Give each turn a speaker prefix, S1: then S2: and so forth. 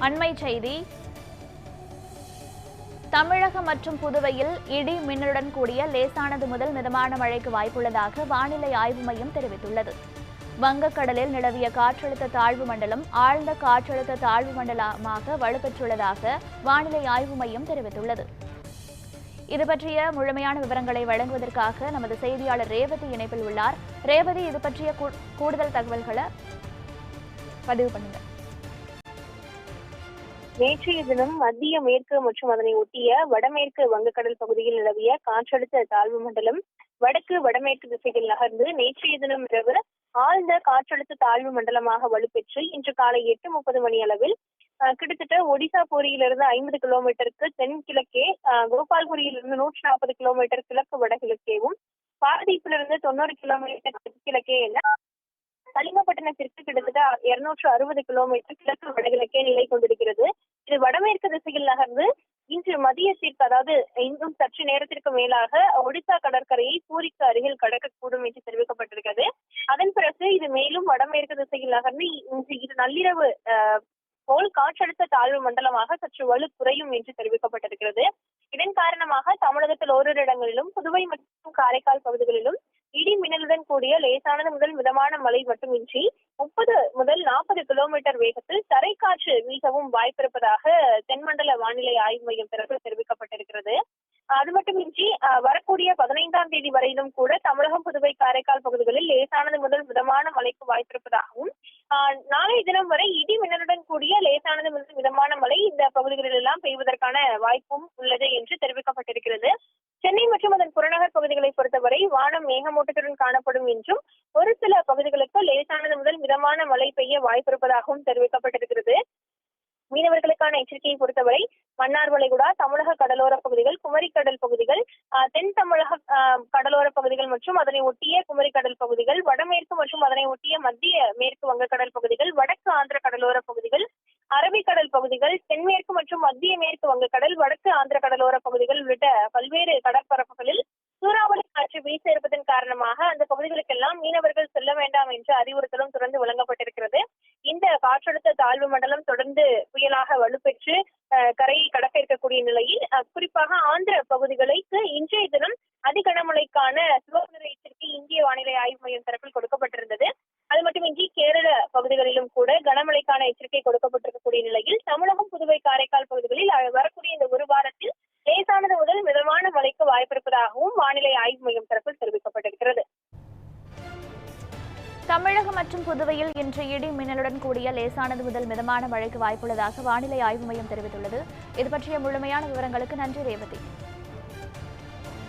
S1: அண்மை செய்தி. தமிழகம் மற்றும் புதுவையில் இடி மின்னலுடன் கூடிய லேசானது முதல் மிதமான மழைக்கு வாய்ப்புள்ளதாக வானிலை ஆய்வு மையம் தெரிவித்துள்ளது. வங்கக்கடலில் நிலவிய காற்றழுத்த தாழ்வு மண்டலம் ஆழ்ந்த காற்றழுத்த தாழ்வு மண்டலமாக வலுப்பெற்றுள்ளதாக வானிலை ஆய்வு மையம் தெரிவித்துள்ளது. இது பற்றிய முழுமையான விவரங்களை வழங்குவதற்காக நமது செய்தியாளர் ரேவதி இணைப்பில் உள்ளார். ரேவதி இது பற்றிய கூ- கூடுதல் தகவல்களை பதிவு பண்ணுங்கள்
S2: நேற்றைய தினம் மத்திய மேற்கு மற்றும் அதனை ஒட்டிய வடமேற்கு வங்கக்கடல் பகுதியில் நிலவிய காற்றழுத்த தாழ்வு மண்டலம் வடக்கு வடமேற்கு திசையில் நகர்ந்து நேற்றைய தினம் இரவு ஆழ்ந்த காற்றழுத்த தாழ்வு மண்டலமாக வலுப்பெற்று இன்று காலை எட்டு முப்பது மணி அளவில் கிட்டத்தட்ட ஒடிசா பூரியிலிருந்து ஐம்பது கிலோமீட்டருக்கு தென்கிழக்கே கோபால்புரியிலிருந்து நூற்றி நாற்பது கிலோமீட்டர் கிழக்கு வடகிழக்கேவும் பாரதீப்பிலிருந்து தொண்ணூறு கிலோமீட்டர் தெற்கிழக்கே என கலிங்கப்பட்டினத்திற்கு கிட்டத்தட்ட இருநூற்று அறுபது கிலோமீட்டர் கிழக்கு வடகிழக்கே நிலை கொண்டிருக்கிறது. இது வடமேற்கு திசையில் நகர்ந்து இன்று மதியத்திற்கு அதாவது இன்னும் சற்று நேரத்திற்கு மேலாக ஒடிசா கடற்கரையை பூரிக்கு அருகில் கடக்கக்கூடும் என்று தெரிவிக்கப்பட்டிருக்கிறது. அதன் பிறகு இது மேலும் வடமேற்கு திசையில் நகர்ந்து இன்று இது நள்ளிரவு அஹ், போல் காற்றழுத்த தாழ்வு மண்டலமாக சற்று வலு குறையும் என்று தெரிவிக்கப்பட்டிருக்கிறது. இதன் காரணமாக தமிழகத்தில் ஓரிரு இடங்களிலும் புதுவை மற்றும் காரைக்கால் பகுதிகளிலும் இடி மின்னலுடன் கூடிய லேசானது முதல் மிதமான மழை மட்டுமின்றி முப்பது முதல் நாற்பது கிலோமீட்டர் வேகத்தில் தரைக்காற்று வீசவும் வாய்ப்பிருப்பதாக தென்மண்டல வானிலை ஆய்வு மையம் தரப்பில் தெரிவிக்கப்பட்டிருக்கிறது. அது மட்டுமின்றி வரக்கூடிய பதினைந்தாம் தேதி வரையிலும் கூட தமிழகம் புதுவை காரைக்கால் பகுதிகளில் லேசானது முதல் மிதமான மழைக்கு வாய்ப்பிருப்பதாகவும் நாளைய தினம் வரை இடி மின்னலுடன் கூடிய லேசானது முதல் மிதமான மழை இந்த பகுதிகளில் எல்லாம் பெய்வதற்கான வாய்ப்பும் உள்ளது என்று தெரிவிக்கப்பட்டிருக்கிறது. சென்னை மற்றும் அதன் புறநகர் பகுதிகளை பொறுத்த வரை வானம் மேகமூட்டத்துடன் காணப்படும் என்றும் ஒரு சில பகுதிகளுக்கு லேசானது முதல் மிதமான மழை பெய்ய வாய்ப்பிருப்பதாகவும் தெரிவிக்கப்பட்டிருக்கிறது. மீனவர்களுக்கான எச்சரிக்கையை பொறுத்தவரை மன்னார் வளைகுடா தமிழக கடலோர பகுதிகள் குமரிக்கடல் பகுதிகள் தென் தமிழக கடலோர பகுதிகள் மற்றும் அதனை ஒட்டிய குமரிக்கடல் பகுதிகள் வடமேற்கு மற்றும் அதனை ஒட்டிய மத்திய மேற்கு வங்கக்கடல் பகுதிகள் வடக்கு ஆந்திர கடலோர பகுதிகள் அரபிக்கடல் பகுதிகள் தென்மேற்கு மற்றும் மத்திய மேற்கு வங்கக்கடல் வடக்கு ஆந்திர கடலோர பகுதிகள் உள்ளிட்ட பல்வேறு கடற்பரப்புகளில் சூறாவளி காற்று வீச இருப்பதன் காரணமாக அந்த பகுதிகளுக்கெல்லாம் மீனவர்கள் செல்ல வேண்டாம் என்று அறிவுறுத்தலும் தொடர்ந்து வழங்கப்பட்டிருக்கிறது. இந்த காற்றழுத்த தாழ்வு மண்டலம் தொடர்ந்து புயலாக வலுப்பெற்று கரையை கடக்க இருக்கக்கூடிய நிலையில் குறிப்பாக ஆந்திர பகுதிகளுக்கு இன்றைய தினம் அதிகனமழைக்கான சிவப்பு எச்சரிக்கை இந்திய வானிலை ஆய்வு மையம் தரப்பில் கொடுக்கப்பட்டிருந்தது. அது மட்டுமின்றி கேரள பகுதிகளிலும் கூட கனமழைக்கான எச்சரிக்கை கொடுக்கப்பட்டிருக்கக்கூடிய நிலையில் தமிழகம் புதுவை காரைக்கால் பகுதிகளில் வரக்கூடிய இந்த ஒரு வாரத்தில் லேசானது முதல் மிதமான மழைக்கு வாய்ப்பிருப்பதாகவும் வானிலை ஆய்வு மையம்
S1: தமிழகம் மற்றும் புதுவையில் இன்று இடி மின்னலுடன் கூடிய லேசானது முதல் மிதமான மழைக்கு வாய்ப்புள்ளதாக வானிலை ஆய்வு மையம் தெரிவித்துள்ளது. இது பற்றிய முழுமையான விவரங்களுக்கு நன்றி ரேவதி.